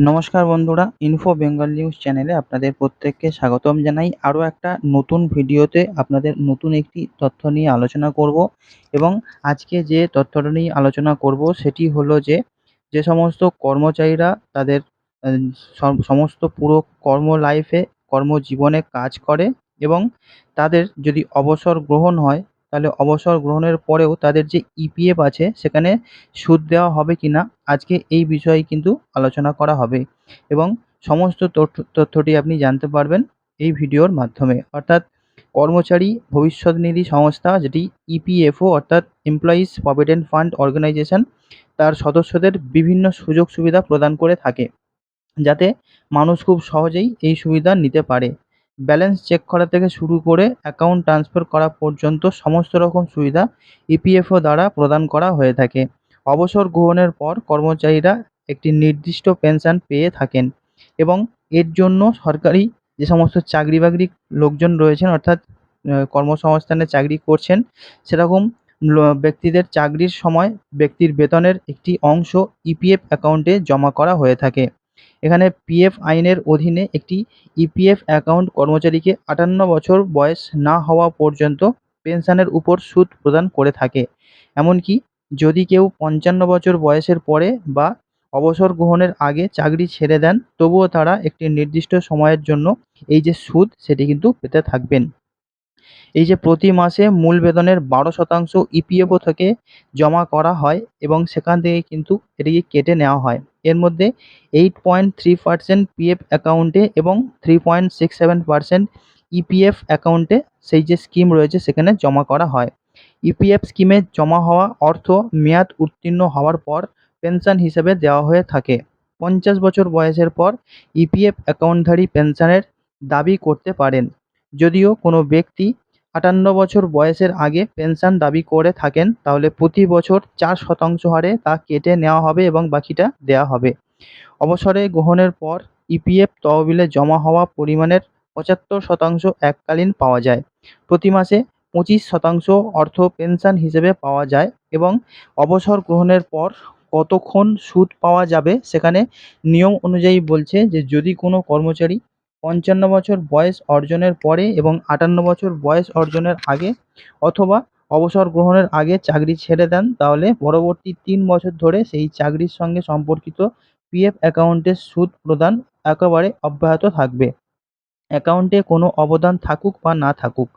নমস্কার বন্ধুরা info Bengal news চ্যানেলে আপনাদের প্রত্যেককে স্বাগতম জানাই। আরও একটা নতুন ভিডিওতে আপনাদের নতুন একটি তথ্য নিয়ে আলোচনা করব এবং আজকে যে তথ্যটা নিয়ে আলোচনা করব সেটি হলো যে যে সমস্ত কর্মচারীরা তাদের সমস্ত পুরো কর্ম লাইফে কর্মজীবনে কাজ করে এবং তাদের যদি অবসর গ্রহণ হয় তাহলে অবসর গ্রহণের পরেও তাদের যে ইপিএফ আছে সেখানে সুদ দেওয়া হবে কি না, আজকে এই বিষয়ে কিন্তু আলোচনা করা হবে এবং সমস্ত তথ্য, তথ্যটি আপনি জানতে পারবেন এই ভিডিওর মাধ্যমে। অর্থাৎ কর্মচারী ভবিষ্যৎ নিধি সংস্থা যেটি ইপিএফও অর্থাৎ এমপ্লয়িজ প্রভিডেন্ট ফান্ড অর্গানাইজেশন তার সদস্যদের বিভিন্ন সুযোগ সুবিধা প্রদান করে থাকে, যাতে মানুষ খুব সহজেই এই সুবিধা নিতে পারে। ব্যালেন্স চেক করা থেকে শুরু করে অ্যাকাউন্ট ট্রান্সফার করা পর্যন্ত সমস্ত রকম সুবিধা ইপিএফও দ্বারা প্রদান করা হয়ে থাকে। অবসর গ্রহণের পর কর্মচারীরা একটি নির্দিষ্ট পেনশন পেয়ে থাকেন এবং এর জন্য সরকারি যে সমস্ত চাকরি বাকরি লোকজন রয়েছেন, অর্থাৎ কর্মসংস্থানে চাকরি করছেন, সেরকম ব্যক্তিদের চাকরির সময় ব্যক্তির বেতনের একটি অংশ ইপিএফ অ্যাকাউন্টে জমা করা হয়ে থাকে। এখানে পিএফ আইনের অধীনে একটি ইপিএফ অ্যাকাউন্ট কর্মচারীকে আটান্ন বছর বয়স না হওয়া পর্যন্ত পেনশনের উপর সুদ প্রদান করে থাকে। এমনকি যদি কেউ পঞ্চান্ন বছর বয়সের পরে বা অবসর গ্রহণের আগে চাকরি ছেড়ে দেন, তবুও তারা একটি নির্দিষ্ট সময়ের জন্য এই যে সুদ, সেটি কিন্তু পেতে থাকবেন। এই যে প্রতি মাসে মূল বেতনের বারো শতাংশ ইপিএফও থেকে জমা করা হয় এবং সেখান থেকে কিন্তু এটিকে কেটে নেওয়া হয়। এর মধ্যে eight point three percent PF অ্যাকাউন্টে এবং three point six seven percent EPF অ্যাকাউন্টে সেই যে স্কিম রয়েছে সেখানে জমা করা হয়। ইপিএফ স্কিমে জমা হওয়া অর্থ মেয়াদ উত্তীর্ণ হওয়ার পর পেনশন হিসেবে দেওয়া হয়ে থাকে। পঞ্চাশ বছর বয়সের পর ইপিএফ অ্যাকাউন্টধারী পেনশনের দাবি করতে পারেন। যদিও কোনো ব্যক্তি আটান্ন বছর বয়সের আগে পেনশন দাবি করে থাকেন, তাহলে প্রতি বছর চার শতাংশ হারে তা কেটে নেওয়া হবে এবং বাকিটা দেওয়া হবে। অবসরে গ্রহণের পর ইপিএফ তহবিলে জমা হওয়া পরিমাণের পঁচাত্তর শতাংশ এককালীন পাওয়া যায়। প্রতি মাসে পঁচিশ শতাংশ অর্থ পেনশন হিসেবে পাওয়া যায় এবং অবসর গ্রহণের পর কতক্ষণ সুদ পাওয়া যাবে সেখানে নিয়ম অনুযায়ী বলছে যে যদি কোনো কর্মচারী পঞ্চান্ন বছর বয়স অর্জনের পরে এবং আটান্ন বছর বয়স অর্জনের আগে অথবা অবসর গ্রহণের আগে চাকরি ছেড়ে দেন, তাহলে পরবর্তী তিন বছর ধরে সেই চাকরির সঙ্গে সম্পর্কিত পিএফ অ্যাকাউন্টের সুদ প্রদান একেবারে অব্যাহত থাকবে। অ্যাকাউন্টে কোনো অবদান থাকুক বা না থাকুক।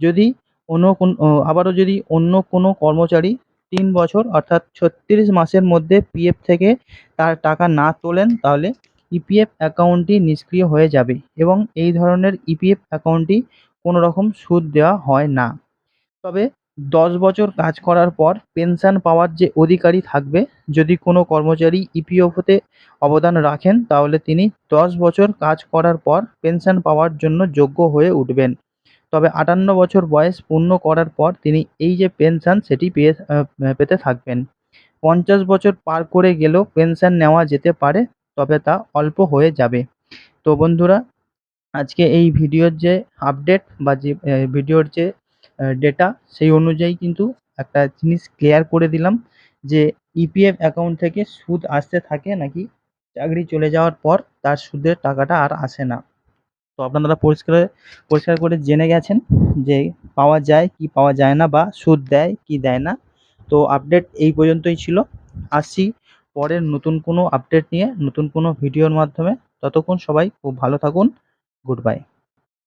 যদি অন্য কোন আবারও যদি অন্য কোনো কর্মচারী তিন বছর অর্থাৎ ছত্রিশ মাসের মধ্যে পিএফ থেকে তার টাকা না তোলেন, তাহলে ইপিএফ অ্যাকাউন্টটি নিষ্ক্রিয় হয়ে যাবে এবং এই ধরনের ইপিএফ অ্যাকাউন্টটি কোনো রকম সুদ দেওয়া হয় না। তবে দশ বছর কাজ করার পর পেনশন পাওয়ার যে অধিকারী থাকবে, যদি কোনো কর্মচারী ইপিএফওতে অবদান রাখেন, তাহলে তিনি দশ বছর কাজ করার পর পেনশন পাওয়ার জন্য যোগ্য হয়ে উঠবেন। তবে আটান্ন বছর বয়স পূর্ণ করার পর তিনি এই যে পেনশন, সেটি পেয়ে পেতে থাকবেন। পঞ্চাশ বছর পার করে গেলেও পেনশন নেওয়া যেতে পারে তবে তা অল্প হয়ে যাবে। তো বন্ধুরা, আজকে এই ভিডিওর যে আপডেট বা যে ভিডিওর যে ডেটা সেই অনুযায়ী কিন্তু একটা জিনিস ক্লিয়ার করে দিলাম যে ইপিএফ অ্যাকাউন্ট থেকে সুদ আসতে থাকে নাকি চাকরি চলে যাওয়ার পর তার সুদের টাকাটা আর আসে না। তো আপনারা পরিষ্কার পরিষ্কার করে জেনে গেছেন যে, পাওয়া যায় কি পাওয়া যায় না বা সুদ দেয় কি দেয় না, তো আপডেট এই পর্যন্তই ছিল। আসছি পরের নতুন কোনো আপডেট নিয়ে, নতুন কোনো ভিডিওর মাধ্যমে, ততক্ষণ সবাই খুব ভালো থাকুন গুড বাই